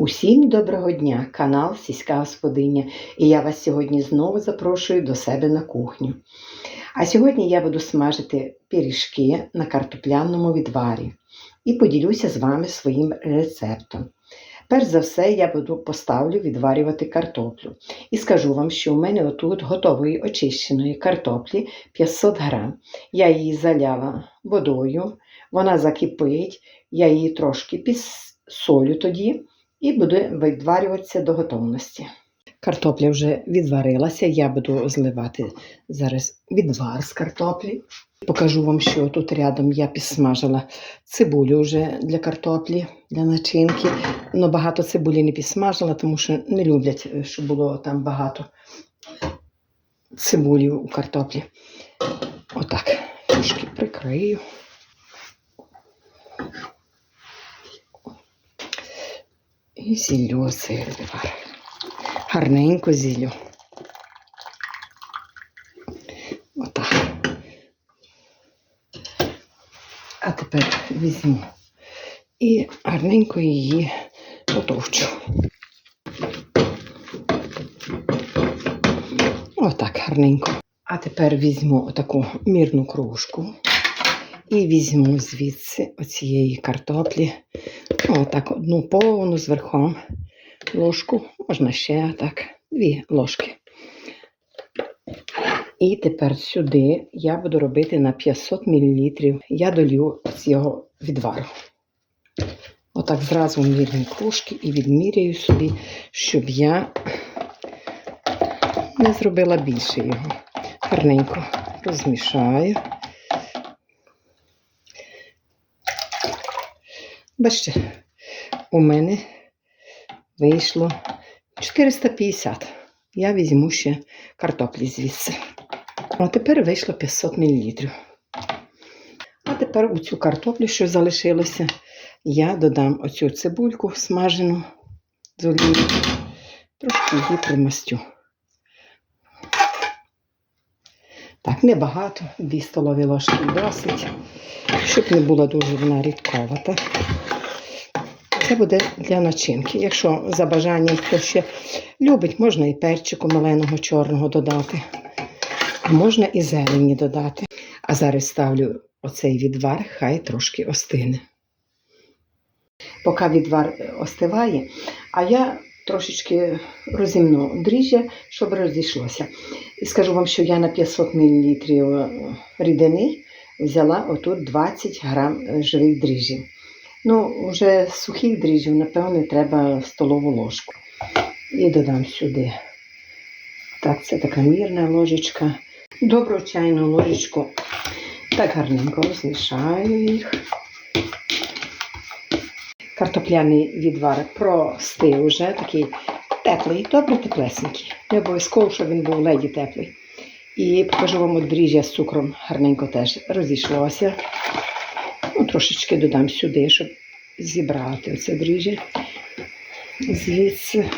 Усім доброго дня, канал Сільська Господиня, і я вас сьогодні знову запрошую до себе на кухню. А сьогодні я буду смажити пиріжки на картопляному відварі і поділюся з вами своїм рецептом. Перш за все, я буду поставлю відварювати картоплю. І скажу вам, що у мене отут готової очищеної картоплі 500 грам. Я її заляла водою, вона закипить, я її трошки підсолю тоді і буде відварюватися до готовності. Картопля вже відварилася, я буду зливати зараз відвар з картоплі. Покажу вам, що тут рядом я підсмажила цибулю вже для картоплі, для начинки. Но багато цибулі не підсмажила, тому що не люблять, щоб було там багато цибулі у картоплі. Отак, трошки прикрию. І зіллю цей відвар. Гарненько зіллю. Отак. А тепер візьму і гарненько її потовчу. Отак гарненько. А тепер візьму отаку мірну кружку і візьму звідси оцієї картоплі. Отак одну повну з верхом ложку, можна ще так, дві ложки. І тепер сюди я буду робити на 500 мл. Я долью цього відвару. Отак зразу мірні кружки і відміряю собі, щоб я не зробила більше його. Гарненько розмішаю. Бачите, у мене вийшло 450. Я візьму ще картоплі звідси. А тепер вийшло 500 мл. А тепер у цю картоплю, що залишилося, я додам оцю цибульку смажену з олією. Трошки її примастю. Так, небагато, 2 столові ложки досить, щоб не була дуже вона рідковата. Це буде для начинки. Якщо за бажанням хто ще любить, можна і перчику маленого чорного додати, а можна і зелені додати. А зараз ставлю оцей відвар, хай трошки остине. Поки відвар остиває, а я трошечки розімну дріжджя, щоб розійшлося. І скажу вам, що я на 500 мл рідини взяла отут 20 грам живих дріжджів. Ну, вже сухих дріжджів, напевно, треба столову ложку. І додам сюди. Так, це така мірна ложечка. Добру чайну ложечку. Так гарненько розмішаю їх. Картопляний відвар простив вже, такий теплий, добре теплесенький. Не обов'язково, щоб він був леді теплий. І покажу вам дріжджя з цукром гарненько теж розійшлося. Ну, трошечки додам сюди, щоб зібрати оце дріжджя звідси.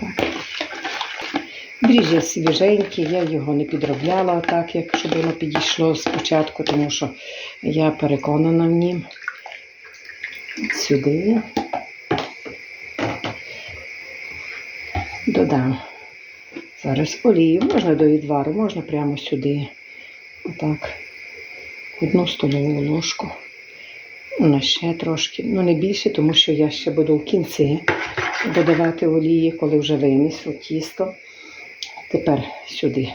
Так. Дріжджя свіженьке, я його не підробляла так, як щоб воно підійшло спочатку, тому що я переконана в нім. Сюди додам. Зараз олію, можна до відвару, можна прямо сюди. Отак одну столову ложку. Ну, ще трошки, ну не більше, тому що я ще буду в кінці додавати олії, коли вже винесу тісто. Тепер сюди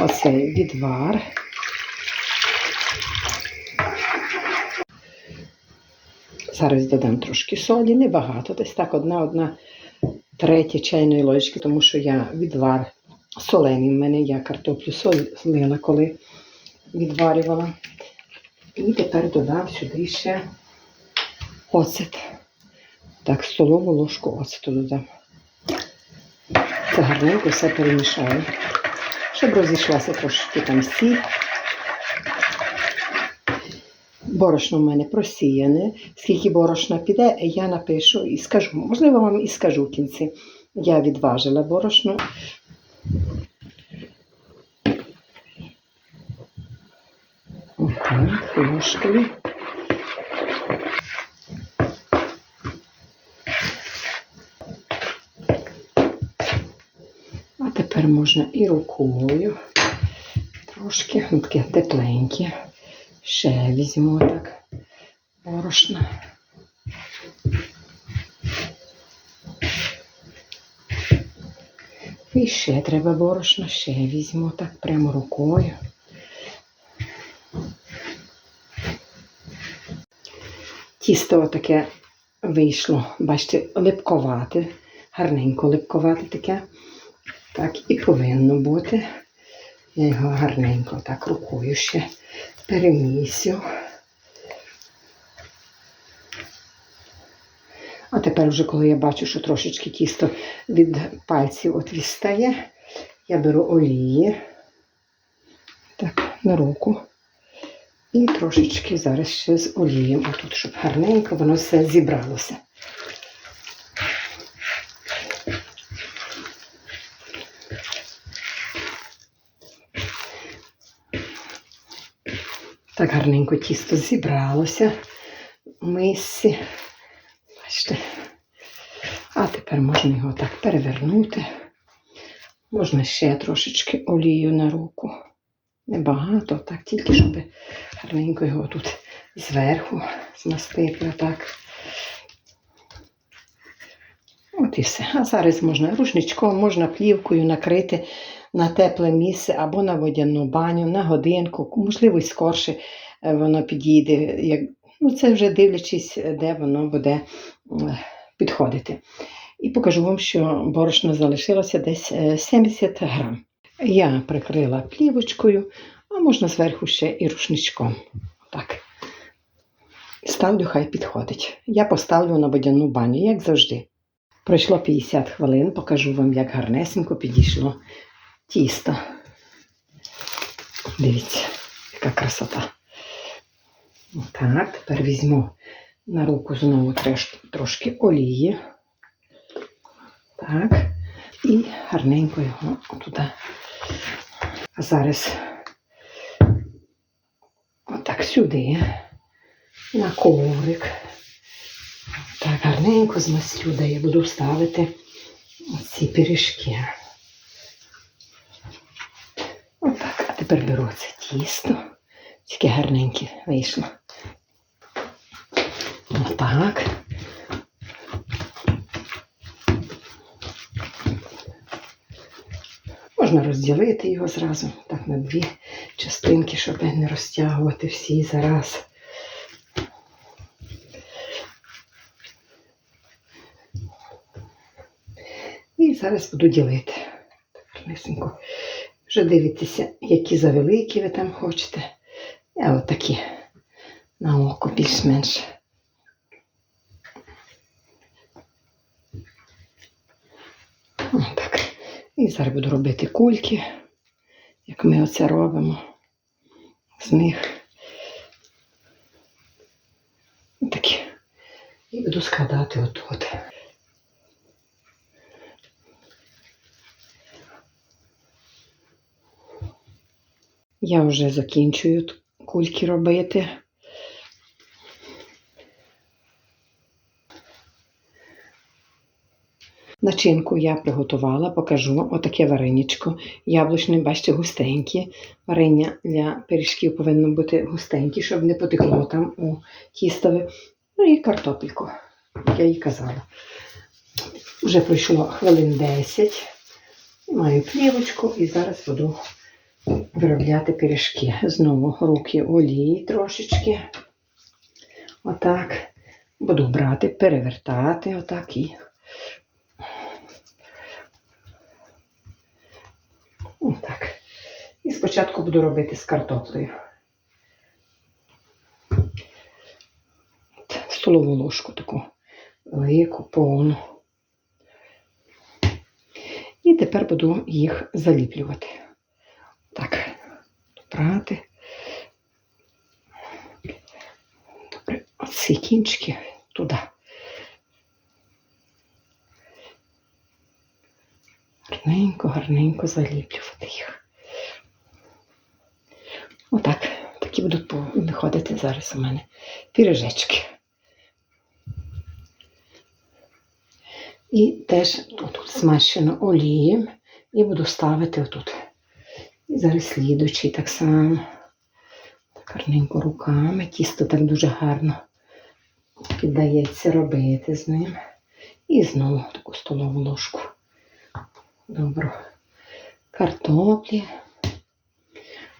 оцей відвар. Зараз додам трошки солі, небагато, десь так одна-одна третя чайної ложки, тому що я відвар солений в мене, я картоплю солила, коли відварювала. І тепер додам сюди ще оцет. Так, столову ложку оцету додам. Це гарненько все перемішаю, щоб розійшлася трошки там сіль. Борошно в мене просіяне. Скільки борошна піде, я напишу і скажу. Можливо, вам і скажу в кінці. Я відважила борошно. Отак, ложкою. А тепер можна і рукою трошки, ну, таке тепленьке. Ще візьму так борошна. І ще треба борошно, ще візьму так прямо рукою. Тісто таке вийшло, бачите, липковате, гарненько липковате таке. Так і повинно бути. Я його гарненько так рукою ще перемісю. А тепер вже, коли я бачу, що трошечки тісто від пальців от відстає, я беру олії так, на руку. І трошечки зараз ще з олієм, отут, щоб гарненько воно все зібралося. Так гарненько тісто зібралося мисці. Бачите. А тепер можна його так перевернути. Можна ще трошечки олію на руку. Небагато, так, тільки щоб гарненько його тут зверху змастити отак. От і все. А зараз можна рушничком, можна плівкою накрити на тепле місце або на водяну баню, на годинку, можливо, скорше е, воно підійде. Як... Ну, це вже дивлячись, де воно буде е, підходити. І покажу вам, що борошно залишилося десь е, 70 грам. Я прикрила плівочкою, а можна зверху ще і рушничком. Так. Ставлю, хай підходить. Я поставлю на водяну баню, як завжди. Пройшло 50 хвилин, покажу вам, як гарнесенько підійшло тісто. Дивіться, яка красота. Так, тепер візьму на руку знову трошки олії. Так. І гарненько його туди. А зараз отак сюди, на коврик. Так, гарненько змастю, де я буду ставити ці пиріжки. Отак, а тепер беру це тісто. Тільки гарненьке вийшло. Отак. Можна розділити його зразу так на дві частинки, щоб не розтягувати всі зараз. І зараз буду ділити. Так, тонесенько. Вже дивитеся, які завеликі ви там хочете. Я отакі на око більш-менш. Отак. І зараз буду робити кульки, як ми оце робимо з них. Такі. І буду складати отут. Я вже закінчую кульки робити. Начинку я приготувала, покажу отаке вареничко. Яблучне, бачите, густеньке. Варення для пиріжків повинно бути густеньке, щоб не потекло там у тістове. Ну і картопельку, як я їй казала. Вже пройшло хвилин 10. Маю плівочку і зараз буду виробляти пиріжки. Знову руки олії трошечки. Отак. Буду брати, перевертати отак і. Отак. І спочатку буду робити з картоплею. Столову ложку таку велику, повну. І тепер буду їх заліплювати. Так, брати. Добре, оці кінчики туди. Гарненько, гарненько заліплювати їх. Отак. Такі будуть виходити зараз у мене піріжечки. І теж тут змащено олієм. І буду ставити отут. І зараз слідучий так само. Так гарненько руками. Тісто так дуже гарно піддається робити з ним. І знову таку столову ложку. Добру картоплі.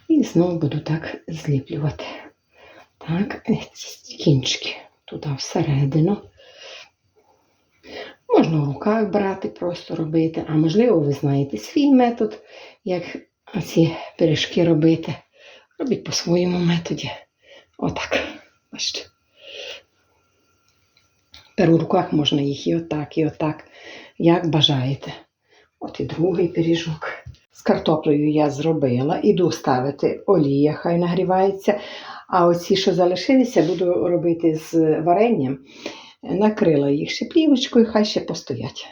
І знову буду так зліплювати. Так, е, кінчики туди всередину. Можна в руках брати, просто робити. А можливо, ви знаєте свій метод, як ці пиріжки робити. Робіть по своєму методі. Отак. Бачите. Тепер руках можна їх і отак, і отак, як бажаєте. От і другий пиріжок. З картоплею я зробила. Іду ставити олія, хай нагрівається. А оці, що залишилися, буду робити з варенням. Накрила їх ще плівочкою, хай ще постоять.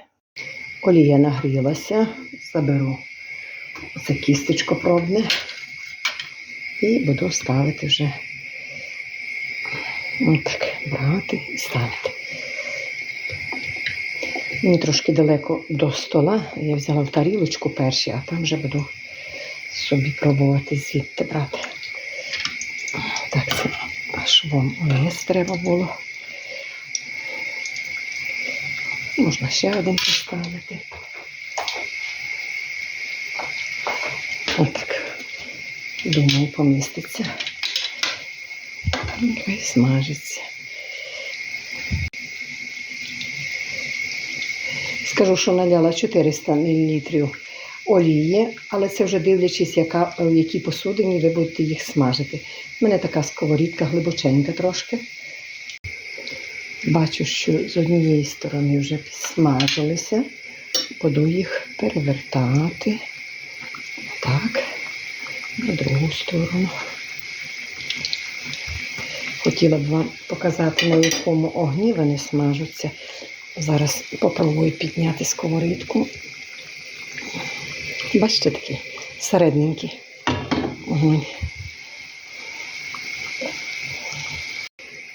Олія нагрілася, заберу оце кісточко пробне і буду ставити вже отак, брати і ставити. Мені трошки далеко до стола. Я взяла в тарілочку перші, а там вже буду собі пробувати звідти брати. Так, це аж вам вниз треба було. Можна ще один поставити. Думаю, поміститься. Нехай смажиться. Скажу, що наляла 400 мл олії, але це вже дивлячись, яка, в якій посудині ви будете їх смажити. У мене така сковорідка глибоченька трошки. Бачу, що з однієї сторони вже підсмажилися. Буду їх перевертати. Так, на другу сторону. Хотіла б вам показати, на якому огні вони смажуться. Зараз попробую підняти сковорідку. Бачите, такий середненький огонь.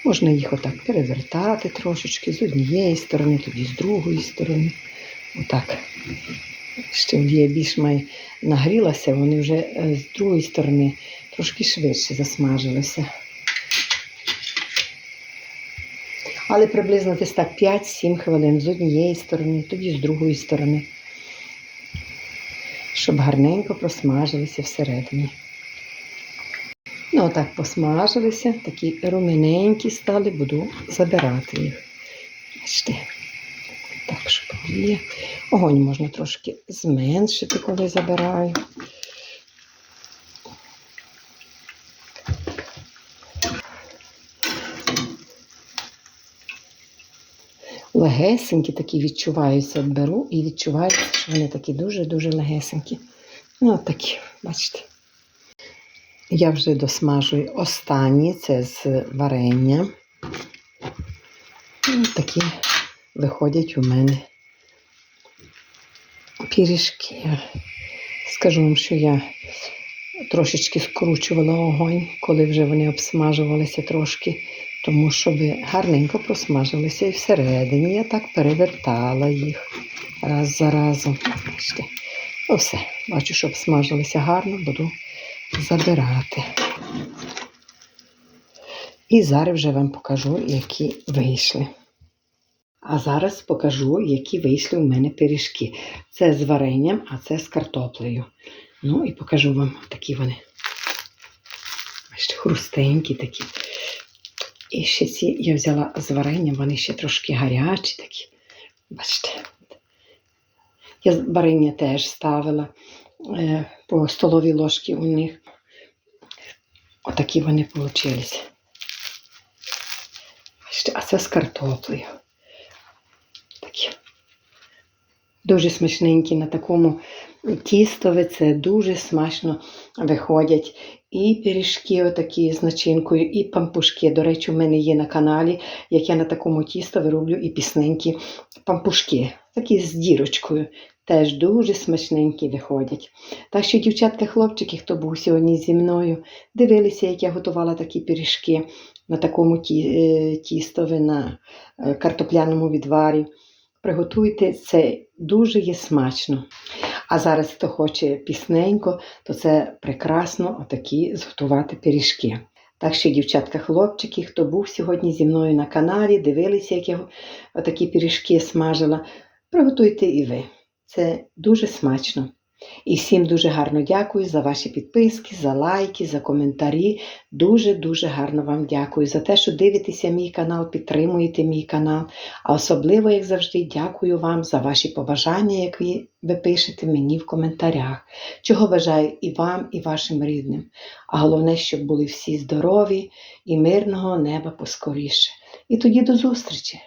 Можна їх отак перевертати трошечки з однієї сторони, тоді з другої сторони. Отак. Ще олія більш має нагрілася, вони вже е, з другої сторони трошки швидше засмажилися. Але приблизно десь так 5-7 хвилин з однієї сторони, тоді з другої сторони, щоб гарненько просмажилися всередині. Ну, отак посмажилися, такі рум'яненькі стали, буду забирати їх. Бачите, так, щоб олія. Огонь можна трошки зменшити, коли забираю. Легесенькі такі відчуваються, беру і відчуваються, що вони такі дуже-дуже легесенькі. Ну, от такі, бачите. Я вже досмажую останні, це з варення. І такі виходять у мене пиріжки. Скажу вам, що я трошечки скручувала огонь, коли вже вони обсмажувалися трошки, тому щоб гарненько просмажилися і всередині я так перевертала їх раз за разом. Бачите. Ну все, бачу, що обсмажилися гарно, буду забирати. І зараз вже вам покажу, які вийшли. А зараз покажу, які вийшли у мене пиріжки. Це з варенням, а це з картоплею. Ну і покажу вам такі вони. Бачите, хрустенькі такі. І ще ці я взяла з варенням, вони ще трошки гарячі такі. Бачите. Я варення теж ставила е, по столовій ложці у них. Отакі вони вийшли. А це з картоплею. Такі. Дуже смачненькі на такому тістові, це дуже смачно виходять. І пиріжки отакі з начинкою, і пампушки. До речі, у мене є на каналі, як я на такому тістові роблю і пісненькі пампушки, такі з дірочкою. Теж дуже смачненькі виходять. Так що, дівчатка, хлопчики, хто був сьогодні зі мною, дивилися, як я готувала такі пиріжки на такому е, тістові, на е, картопляному відварі. Приготуйте це дуже є смачно. А зараз, хто хоче пісненько, то це прекрасно отакі зготувати пиріжки. Так що, дівчатка, хлопчики, хто був сьогодні зі мною на каналі, дивилися, як я отакі пиріжки смажила, приготуйте і ви. Це дуже смачно. І всім дуже гарно дякую за ваші підписки, за лайки, за коментарі. Дуже-дуже гарно вам дякую за те, що дивитеся мій канал, підтримуєте мій канал. А особливо, як завжди, дякую вам за ваші побажання, які ви пишете мені в коментарях. Чого бажаю і вам, і вашим рідним. А головне, щоб були всі здорові і мирного неба поскоріше. І тоді до зустрічі!